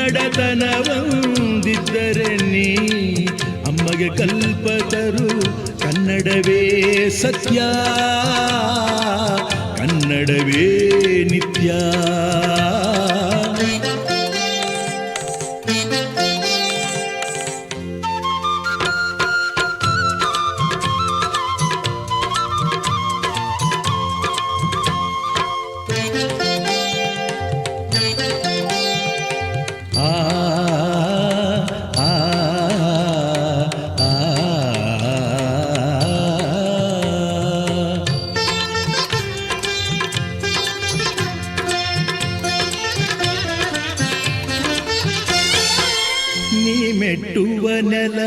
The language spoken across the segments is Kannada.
ಕನ್ನಡತನವಂದಿದ್ದರೆ ನೀ ಅಮ್ಮಗೆ ಕಲ್ಪತರು ಕನ್ನಡವೇ ಸತ್ಯ. ಕನ್ನಡವೇ ನಿತ್ಯ. ನೀ ಮೆಟ್ಟುವ ನೆಲ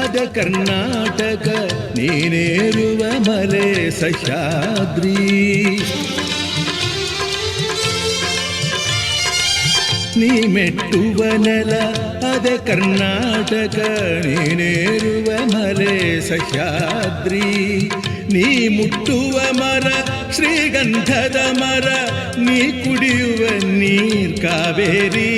ಅದ ಕರ್ನಾಟಕ ನೀನೇರುವ ಮಲೆ ಸಹ್ಯಾದ್ರಿ ನೀ ಮೆಟ್ಟುವ ನೆಲ ಅದ ಕರ್ನಾಟಕ ನೀನೇರುವ ಮಲೆ ಸಹ್ಯಾದ್ರಿ ನೀ ಮುಟ್ಟುವ ಮರ ಶ್ರೀಗಂಧದ ಮರ ನೀ ಕುಡಿಯುವ ನೀರ್ ಕಾವೇರಿ